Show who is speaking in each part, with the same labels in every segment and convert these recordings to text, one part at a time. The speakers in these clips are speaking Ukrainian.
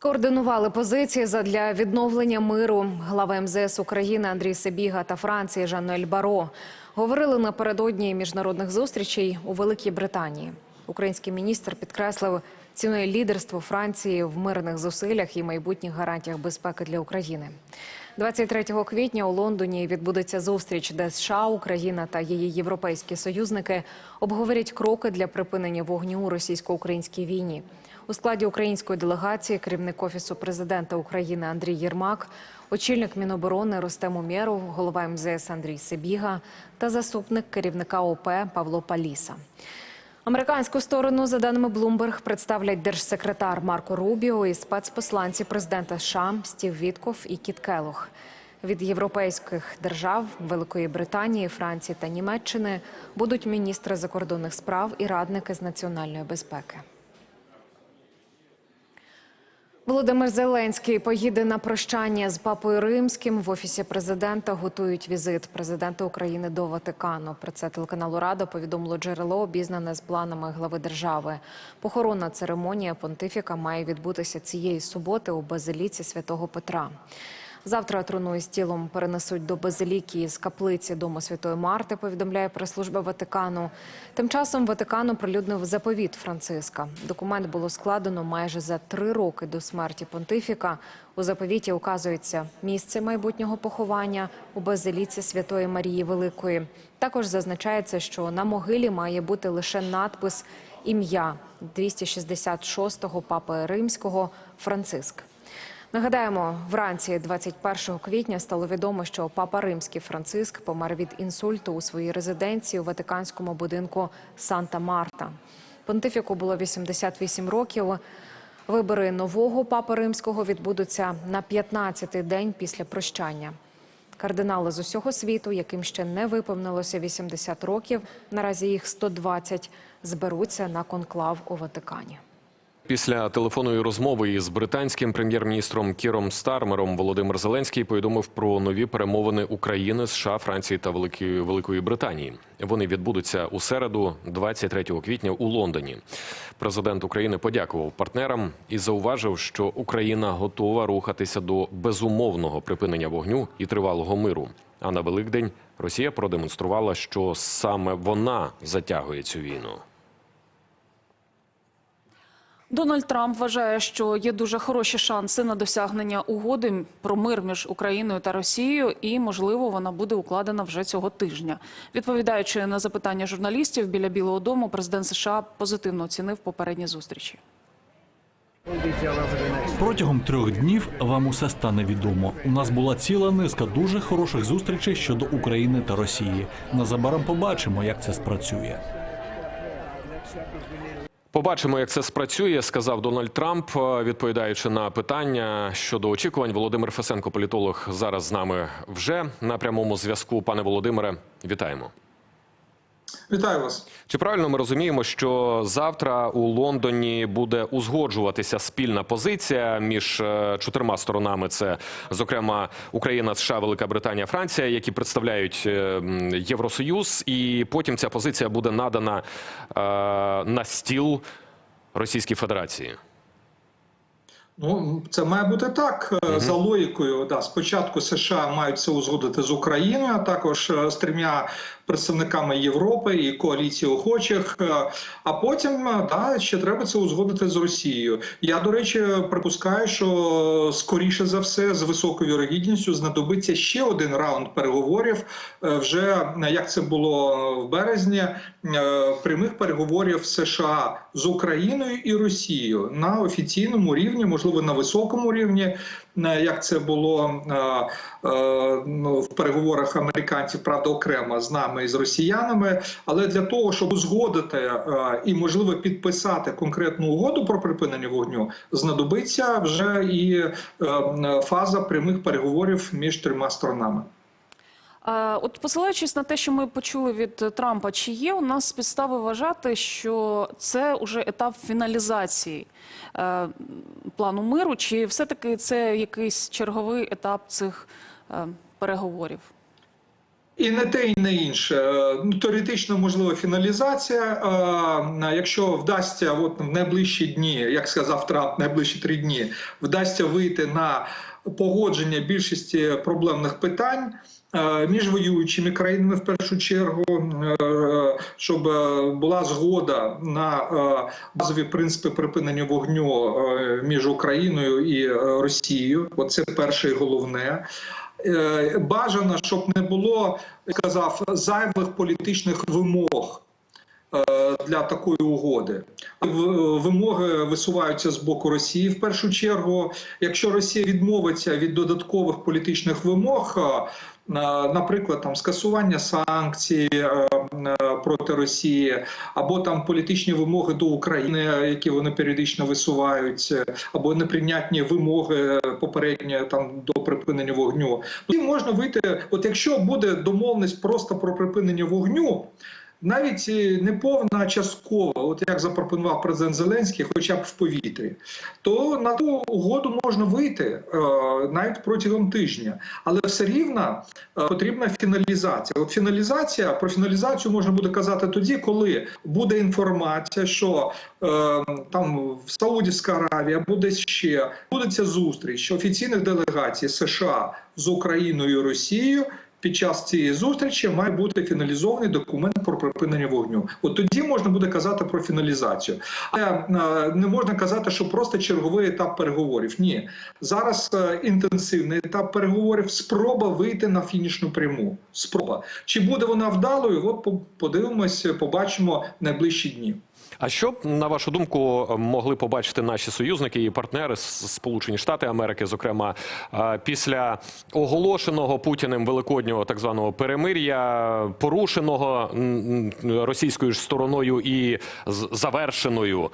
Speaker 1: Скоординували позиції задля відновлення миру. Глава МЗС України Андрій Себіга та Франції Жануель Баро говорили напередодні міжнародних зустрічей у Великій Британії. Український міністр підкреслив ціною лідерство Франції в мирних зусиллях і майбутніх гарантіях безпеки для України. 23 квітня у Лондоні відбудеться зустріч, де США, Україна та її європейські союзники обговорять кроки для припинення вогню у російсько-українській війні. У складі української делегації керівник офісу президента України Андрій Єрмак, очільник Міноборони Ростем Умєров, голова МЗС Андрій Себіга та заступник керівника ОП Павло Паліса. Американську сторону, за даними Bloomberg, представлять держсекретар Марко Рубіо і спецпосланці президента США Стів Вітков і Кіт Келох. Від європейських держав Великої Британії, Франції та Німеччини будуть міністри закордонних справ і радники з національної безпеки. Володимир Зеленський поїде на прощання з папою римським. В офісі президента готують візит президента України до Ватикану. Про це телеканалу Рада повідомило джерело, обізнане з планами глави держави. Похоронна церемонія понтифіка має відбутися цієї суботи у базиліці святого Петра. Завтра труну із тілом перенесуть до базиліки з каплиці Дому Святої Марти, повідомляє прес-служба Ватикану. Тим часом Ватикан оприлюднив заповіт Франциска. Документ було складено майже за три роки до смерті понтифіка. У заповіті указується місце майбутнього поховання у базиліці Святої Марії Великої. Також зазначається, що на могилі має бути лише надпис ім'я 266-го папи римського Франциск. Нагадаємо, вранці 21 квітня стало відомо, що папа римський Франциск помер від інсульту у своїй резиденції у ватиканському будинку Санта-Марта. Понтифіку було 88 років. Вибори нового папи римського відбудуться на 15-й день після прощання. Кардинали з усього світу, яким ще не виповнилося 80 років, наразі їх 120, зберуться на конклав у Ватикані.
Speaker 2: Після телефонної розмови із британським прем'єр-міністром Кіром Стармером Володимир Зеленський повідомив про нові перемовини України, США, Франції та Великої Великої Британії. Вони відбудуться у середу, 23 квітня, у Лондоні. Президент України подякував партнерам і зауважив, що Україна готова рухатися до безумовного припинення вогню і тривалого миру. А на Великдень Росія продемонструвала, що саме вона затягує цю війну.
Speaker 3: Дональд Трамп вважає, що є дуже хороші шанси на досягнення угоди про мир між Україною та Росією, і можливо вона буде укладена вже цього тижня. Відповідаючи на запитання журналістів біля Білого Дому, президент США позитивно оцінив попередні зустрічі.
Speaker 4: Протягом трьох днів вам усе стане відомо. У нас була ціла низка дуже хороших зустрічей щодо України та Росії. Незабаром побачимо, як це спрацює.
Speaker 2: Побачимо, як це спрацює, сказав Дональд Трамп, е, відповідаючи на питання щодо очікувань. Володимир Фесенко, політолог, зараз з нами вже на прямому зв'язку. Пане Володимире, вітаємо.
Speaker 5: Вітаю вас.
Speaker 2: Чи правильно ми розуміємо, що завтра у Лондоні буде узгоджуватися спільна позиція між е, чотирма сторонами? Це зокрема Україна, США, Велика Британія, Франція, які представляють е, Євросоюз, і потім ця позиція буде надана е, на стіл Російській Федерації.
Speaker 5: Ну це має бути так е, за логікою. Да, спочатку США мають це узгодити з Україною, а також е, з трьома представниками Європи і коаліції охочих. е, А потім да, ще треба це узгодити з Росією. Я до речі припускаю, що скоріше за все з високою вірогідністю знадобиться ще один раунд переговорів. Вже як це було в березні, прямих переговорів США з Україною і Росією на офіційному рівні, можливо, на високому рівні, е, як це було е, е, ну, в переговорах американців, правда, окремо з нами і з росіянами. Але для того, щоб узгодити і можливо підписати конкретну угоду про припинення вогню, знадобиться вже і фаза прямих переговорів між трьома сторонами.
Speaker 3: От посилаючись на те, що ми почули від Трампа, чи є у нас підстави вважати, що це вже етап фіналізації е, плану миру, чи все-таки це якийсь черговий етап цих е, переговорів?
Speaker 5: І не те, і не інше. Ну, теоретично можлива фіналізація. Якщо вдасться от в найближчі дні, як сказав Трамп, найближчі три дні, вдасться вийти на погодження більшості проблемних питань. е, Між воюючими країнами в першу чергу, е, щоб була згода на е, базові принципи припинення вогню між Україною і Росією. Оце перше і головне. Бажано, щоб не було, сказав, зайвих політичних вимог для такої угоди. Вимоги висуваються з боку Росії в першу чергу. Якщо Росія відмовиться від додаткових політичних вимог, е, наприклад, там скасування санкцій е, е, проти Росії, або там політичні вимоги до України, які вони періодично висувають, е, або неприйнятні вимоги попередньо там до припинення вогню. Тоді можна вийти, от якщо буде домовленість просто про припинення вогню. Навіть е, не повна а часткова, от як запропонував президент Зеленський, хоча б в повітрі, то на ту угоду можна вийти е, навіть протягом тижня, але все рівно е, потрібна фіналізація. От фіналізація про фіналізацію можна буде казати тоді, коли буде інформація, що там в Саудівська Аравія буде ще буде ця зустріч офіційних делегацій США з Україною і Росією. Під час цієї зустрічі має бути фіналізований документ про припинення вогню. От тоді можна буде казати про фіналізацію, але е, не можна казати, що просто черговий етап переговорів. Ні, зараз е, інтенсивний етап переговорів. Спроба вийти на фінішну пряму. Спроба чи буде вона вдалою? От по- подивимось, побачимо найближчі дні.
Speaker 2: А що на вашу думку могли побачити наші союзники і партнери Сполучені Штати Америки, зокрема після оголошеного Путіним великоднього так званого перемир'я, порушеного російською ж стороною і завершеною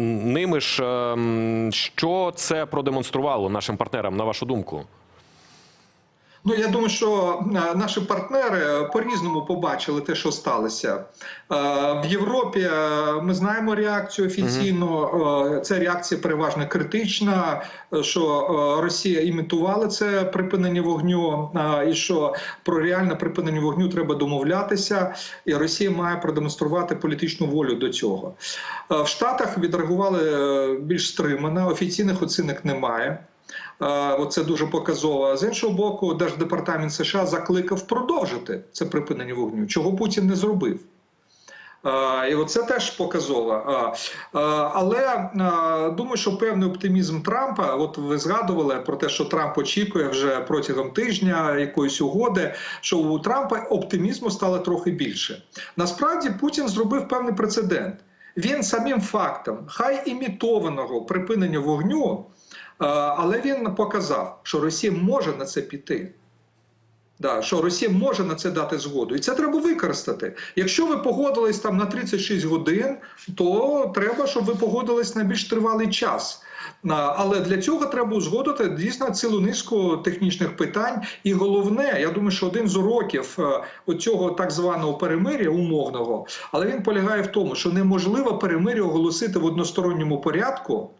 Speaker 2: ними ж, е, що це продемонструвало нашим партнерам, на вашу думку?
Speaker 5: Ну я думаю, що е, наші партнери по-різному побачили те, що сталося Е, в Європі. е, Ми знаємо реакцію офіційно. Е, Ця реакція переважно критична. е, Що е, Росія імітувала це припинення вогню, е, і що про реальне припинення вогню треба домовлятися, і Росія має продемонструвати політичну волю до цього. Е, В Штатах відреагували е, більш стримано. Офіційних оцінок немає. Е, Оце дуже показово. А З іншого боку, Держдепартамент США закликав продовжити це припинення вогню, чого Путін не зробив. Е, І оце теж показово. Е, Але думаю, що певний оптимізм Трампа, от ви згадували про те, що Трамп очікує вже протягом тижня якоїсь угоди, що у Трампа оптимізму стало трохи більше. Насправді Путін зробив певний прецедент. Він самим фактом, хай імітованого припинення вогню, але він показав, що Росія може на це піти. Да, що Росія може на це дати згоду, і це треба використати. Якщо ви погодились там на 36 годин, то треба, щоб ви погодились на більш тривалий час. Але для цього треба узгодити дійсно цілу низку технічних питань. І головне, я думаю, що один з уроків е, цього так званого перемир'я умовного, але він полягає в тому, що неможливо перемир'я оголосити в односторонньому порядку.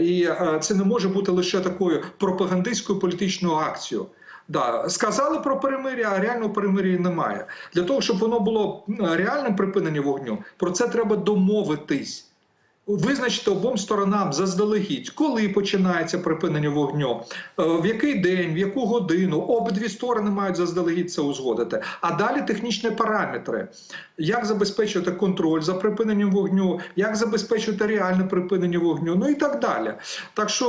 Speaker 5: І е, це не може бути лише такою пропагандистською політичною акцією. Да, сказали про перемир'я, а реального перемир'я немає. Для того, щоб воно було реальним припиненням вогню, про це треба домовитись. Визначити обом сторонам заздалегідь, коли починається припинення вогню, е, в який день, в яку годину. Обидві сторони мають заздалегідь це узгодити. А далі технічні параметри: як забезпечувати контроль за припиненням вогню, як забезпечувати реальне припинення вогню, ну і так далі. Так що,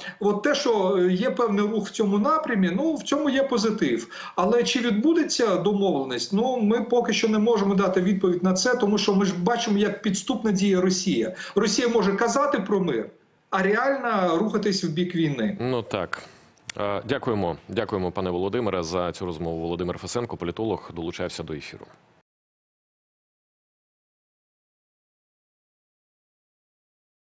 Speaker 5: е, от те, що є певний рух в цьому напрямі, ну в цьому є позитив. Але чи відбудеться домовленість? Ну ми поки що не можемо дати відповідь на це, тому що ми ж бачимо, як підступна діє Росія. Росія може казати про мир, а реально рухатись в бік війни.
Speaker 2: Ну так. Е, Дякуємо, дякуємо, пане Володимире, за цю розмову. Володимир Фесенко, політолог, долучався до ефіру.